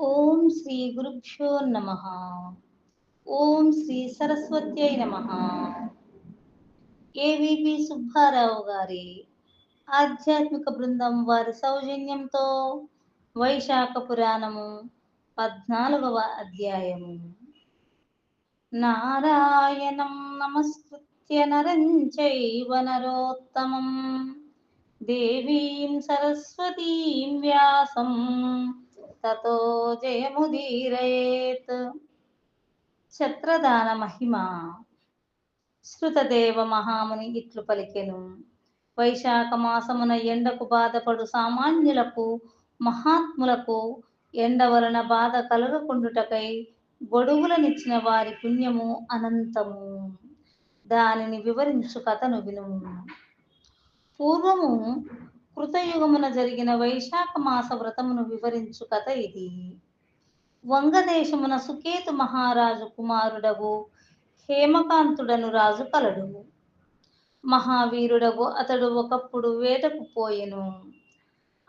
ఓం శ్రీ గురుభ్యో నమ. ఓం శ్రీ సరస్వత్యై నమ. ఏవిపి సుబ్బారావు గారి ఆధ్యాత్మిక బృందం వారి సౌజన్యంతో వైశాఖ పురాణము పద్నాలుగవ అధ్యాయము. నారాయణం నమస్కృత్య నరంచైవ నరోత్తమం. దేవీం సరస్వతీం వ్యాసం. తతో జయముదీరయేత్ ఛత్రదాన మహిమ. శృతదేవ మహాముని ఇట్లు పలికెను. వైశాఖ మాసమున ఎండకు బాధపడు సామాన్యులకు మహాత్ములకు ఎండ వలన బాధ కలగకుండుటకై గొడుగులనిచ్చిన వారి పుణ్యము అనంతము. దానిని వివరించు కథను వినుము పూర్వము కృతయుగమున జరిగిన వైశాఖ మాస వ్రతమును వివరించు కథ ఇది. వంగదేశమున సుకేతు మహారాజు కుమారుడగు హేమకాంతుడను రాజు కలడు. మహావీరుడగు అతడు ఒకప్పుడు వేటకు పోయెను.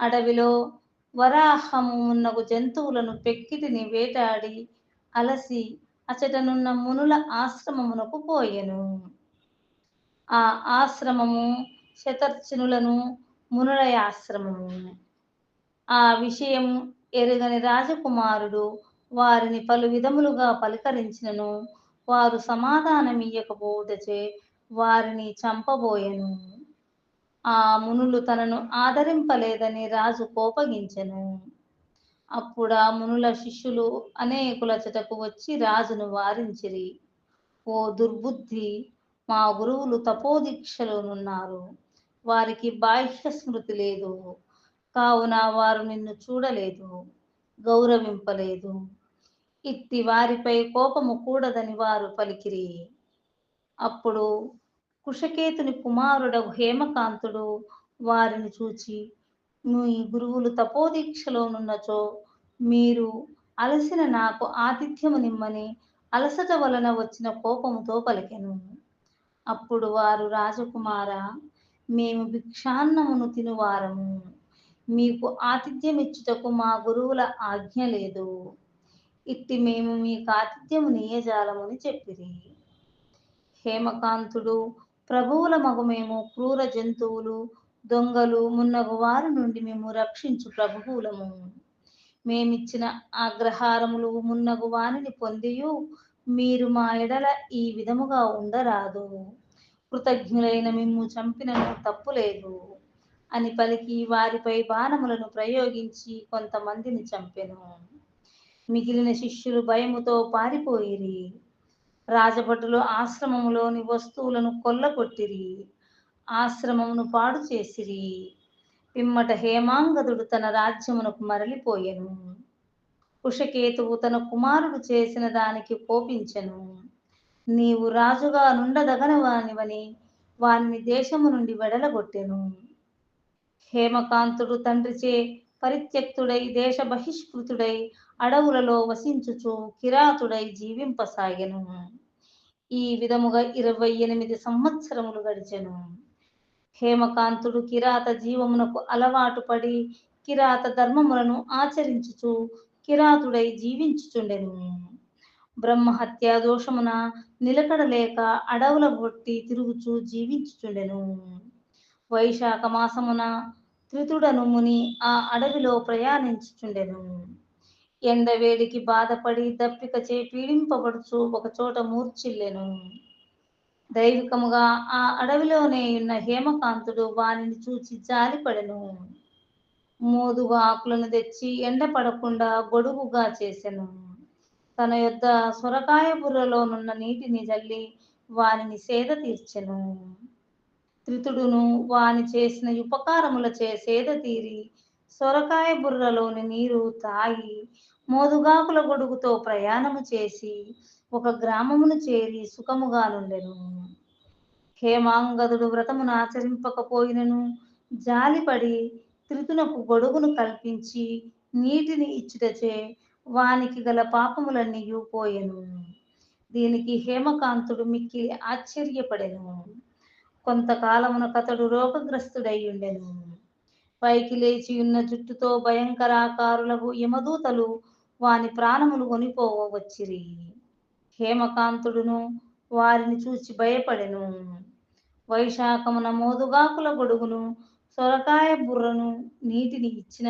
అడవిలో వరాహము ఉన్నగు జంతువులను పెక్కిటిని వేటాడి అలసి అచటనున్న మునుల ఆశ్రమమునకు పోయెను. ఆ ఆశ్రమము శతర్చనులను మునుల ఆశ్రమము ఆ విషయం ఎరుగని రాజకుమారుడు వారిని పలు విధములుగా పలకరించినను వారు సమాధానమియ్యకపోవుటచే వారిని చంపబోయెను. ఆ మునులు తనను ఆదరింపలేదని రాజు కోపగించెను. అప్పుడు ఆ మునుల శిష్యులు అనేకుల చెటకు వచ్చి రాజును వారించిరి. ఓ దుర్బుద్ధి మా గురువులు తపోదీక్షలోనున్నారు. వారికి బాహ్య స్మృతి లేదు. కావున వారు నిన్ను చూడలేదు గౌరవింపలేదు. ఇట్టి వారిపై కోపము కూడదని వారు పలికిరి. అప్పుడు కుషకేతుని కుమారుడు హేమకాంతుడు వారిని చూచి మీ గురువులు తపోదీక్షలోనున్నచో మీరు అలసిన నాకు ఆతిథ్యము నిమ్మని అలసట వలన వచ్చిన కోపముతో పలికెను. అప్పుడు వారు రాజకుమార మేము భిక్షాన్నమును తినువారము. మీకు ఆతిథ్యం ఇచ్చుటకు మా గురువుల ఆజ్ఞ లేదు. ఇట్టి మేము మీకు ఆతిథ్యము నీయజాలమని చెప్పిరి. హేమకాంతుడు ప్రభువుల మగు మేము క్రూర జంతువులు దొంగలు మున్నగు వారి నుండి మేము రక్షించు ప్రభువులము మేమిచ్చిన ఆగ్రహారములు మున్నగు వారిని పొందియు మీరు మా ఎడల ఈ విధముగా ఉండరాదు. కృతజ్ఞులైన మిమ్ము చంపినను తప్పులేదు అని పలికి వారిపై బాణములను ప్రయోగించి కొంతమందిని చంపెను. మిగిలిన శిష్యులు భయముతో పారిపోయిరి. రాజభటులు ఆశ్రమములోని వస్తువులను కొల్లగొట్టిరి. ఆశ్రమమును పాడు చేసిరి. పిమ్మట హేమాంగదుడు తన రాజ్యమునకు మరలిపోయెను. కుషకేతువు తన కుమారుడు చేసిన దానికి కోపించెను. నీవు రాజుగా నుండదగన వానివని వాని దేశము నుండి వెడలగొట్టెను. హేమకాంతుడు తండ్రిచే పరిత్యక్తుడై దేశ బహిష్కృతుడై అడవులలో వసించుచు కిరాతుడై జీవింపసాగెను. ఈ విధముగా ఇరవై ఎనిమిది సంవత్సరములు గడిచెను. హేమకాంతుడు కిరాత జీవమునకు అలవాటు పడి కిరాత ధర్మములను ఆచరించుచు కిరాతుడై జీవించుచుండెను. బ్రహ్మహత్య దోషమున నిలకడలేక అడవుల కొట్టి తిరుగుచూ జీవించుచుండెను. వైశాఖ మాసమున త్రితుడను ముని ఆ అడవిలో ప్రయాణించుచుండెను. ఎండవేడికి బాధపడి దప్పికచే పీడింపబడుచు ఒకచోట మూర్చిల్లెను. దైవికముగా ఆ అడవిలోనే ఉన్న హేమకాంతుడు వానిని చూచి జాలిపడెను. మోదుగా ఆకులను తెచ్చి ఎండ పడకుండా గొడుగుగా చేసెను. తన యొద్ద సొరకాయ బుర్రలోనున్న నీటిని జల్లి వానిని సేద తీర్చెను. త్రితుడును వాని చేసిన ఉపకారములచే సేద తీరి సొరకాయ బుర్రలోని నీరు తాగి మోదుగాకుల గొడుగుతో ప్రయాణము చేసి ఒక గ్రామమును చేరి సుఖముగా నుండెను. హేమాంగదుడు వ్రతమును ఆచరింపకపోయినను. జాలిపడి త్రితునకు గొడుగును కల్పించి నీటిని ఇచ్చుటచే వానికి గల పాపములన్నీ పోయెను. దీనికి హేమకాంతుడు మిక్కిలి ఆశ్చర్యపడెను. కొంతకాలమున కతడు రోగగ్రస్తుడై ఉండెను పైకి లేచి ఉన్న జుట్టుతో భయంకరాకారులకు యమదూతలు వాని ప్రాణములు కొనిపోవచ్చిరి. హేమకాంతుడును వారిని చూచి భయపడెను. వైశాఖమున మోదుగాకుల గొడుగును సొరకాయ బుర్రను నీటిని ఇచ్చిన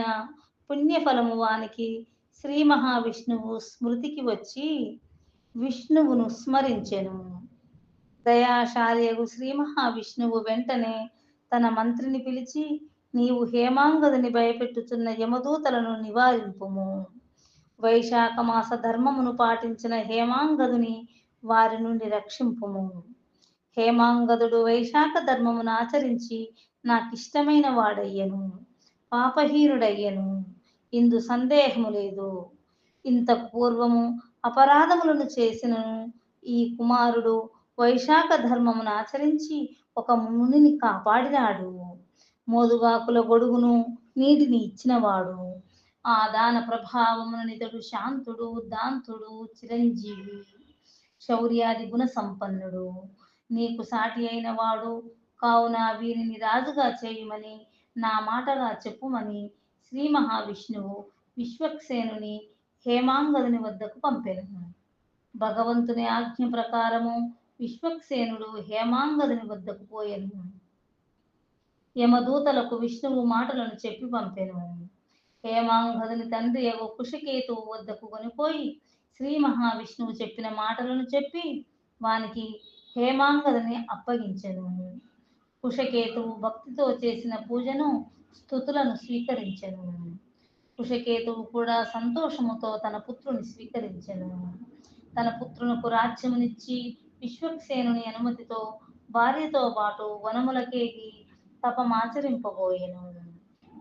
పుణ్యఫలము వానికి శ్రీ మహావిష్ణువు స్మృతికి వచ్చి విష్ణువును స్మరించెను. దయాశార్యగు శ్రీ మహావిష్ణువు వెంటనే తన మంత్రిని పిలిచి నీవు హేమాంగదుని భయపెట్టుచున్న యమదూతలను నివారింపుము. వైశాఖ మాస ధర్మమును పాటించిన హేమాంగదుని వారి నుండి రక్షింపుము. హేమాంగదుడు వైశాఖ ధర్మమును ఆచరించి నాకిష్టమైన వాడయ్యను పాపహీనుడయ్యను. ఇందు సందేహము లేదు. ఇంత పూర్వము అపరాధములను చేసినను ఈ కుమారుడు వైశాఖ ధర్మమును ఆచరించి ఒక మునిని కాపాడినాడు. మోదుగాకుల గొడుగును నీటిని ఇచ్చినవాడు. ఆ దాన ప్రభావమున ఇతడు శాంతుడు దాంతుడు చిరంజీవి శౌర్యాది గుణ సంపన్నుడు. నీకు సాటి అయిన వాడు కావున వీరిని రాజుగా చేయమని నా మాటగా చెప్పుమని శ్రీ మహావిష్ణువు విశ్వక్సేనుని హేమాంగదుని వద్దకు పంపెను. భగవంతుని ఆజ్ఞ ప్రకారము విశ్వక్సేనుడు హేమాంగదుని వద్దకు పోయెను. యమదూతలకు విష్ణువు మాటలను చెప్పి పంపెను. హేమాంగదుని తండ్రి యగు కుషకేతువు వద్దకు కొనిపోయి శ్రీ మహావిష్ణువు చెప్పిన మాటలను చెప్పి వానికి హేమాంగదని అప్పగించను. కుషకేతువు భక్తితో చేసిన పూజను స్థుతులను స్వీకరించెను. కుషకేతువు కూడా సంతోషముతో తన పుత్రుని స్వీకరించెను. తన పుత్రునకు రాజ్యమునిచ్చి విశ్వక్సేనుని అనుమతితో భార్యతో పాటు వనములకేగి తపమాచరింపబోయెను.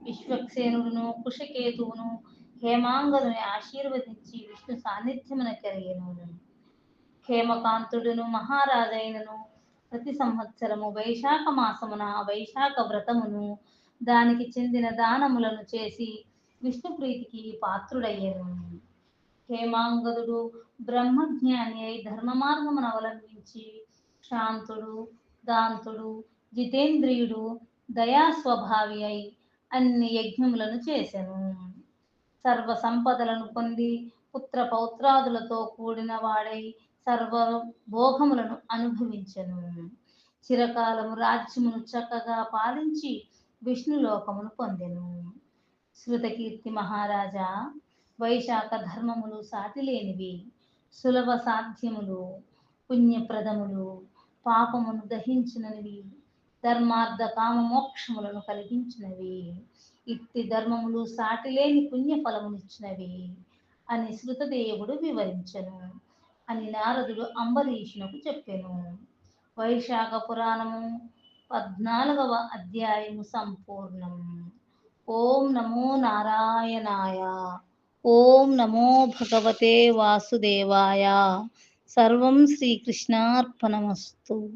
విశ్వక్సేనుడును కుషకేతువును హేమాంగదుని ఆశీర్వదించి విష్ణు సాన్నిధ్యమున కలిగెను హేమకాంతుడును మహారాజైనను ప్రతి సంవత్సరము వైశాఖ మాసమున వైశాఖ వ్రతమును దానికి చెందిన దానములను చేసి విష్ణు ప్రీతికి పాత్రుడయ్యారు హేమాంగదుడు బ్రహ్మజ్ఞాని అయి ధర్మ మార్గమును అవలంబించి శాంతుడు దాంతుడు జితేంద్రియుడు దయా స్వభావి అయి అన్ని యజ్ఞములను చేసెను. సర్వ సంపదలను పొంది పుత్ర పౌత్రాదులతో కూడిన వాడై సర్వ భోగములను అనుభవించెను. చిరకాలము రాజ్యమును చక్కగా పాలించి విష్ణులోకమును పొందెను. శృతకీర్తి మహారాజా వైశాఖ ధర్మములు సాటిలేనివి సులభ సాధ్యములు పుణ్యప్రదములు పాపమును దహించినవి ధర్మార్థ కామ మోక్షములను కలిగించినవి ఇట్టి ధర్మములు సాటిలేని పుణ్యఫలమునిచ్చినవి అని శృతదేవుడు వివరించెను అని నారదుడు అంబరీషునకు చెప్పెను. వైశాఖ పురాణము పద్నాలుగవ అధ్యాయము సంపూర్ణం. ఓం నమో నారాయణాయ. ఓం నమో భగవతే వాసుదేవాయ. సర్వం శ్రీకృష్ణార్పణమస్తు.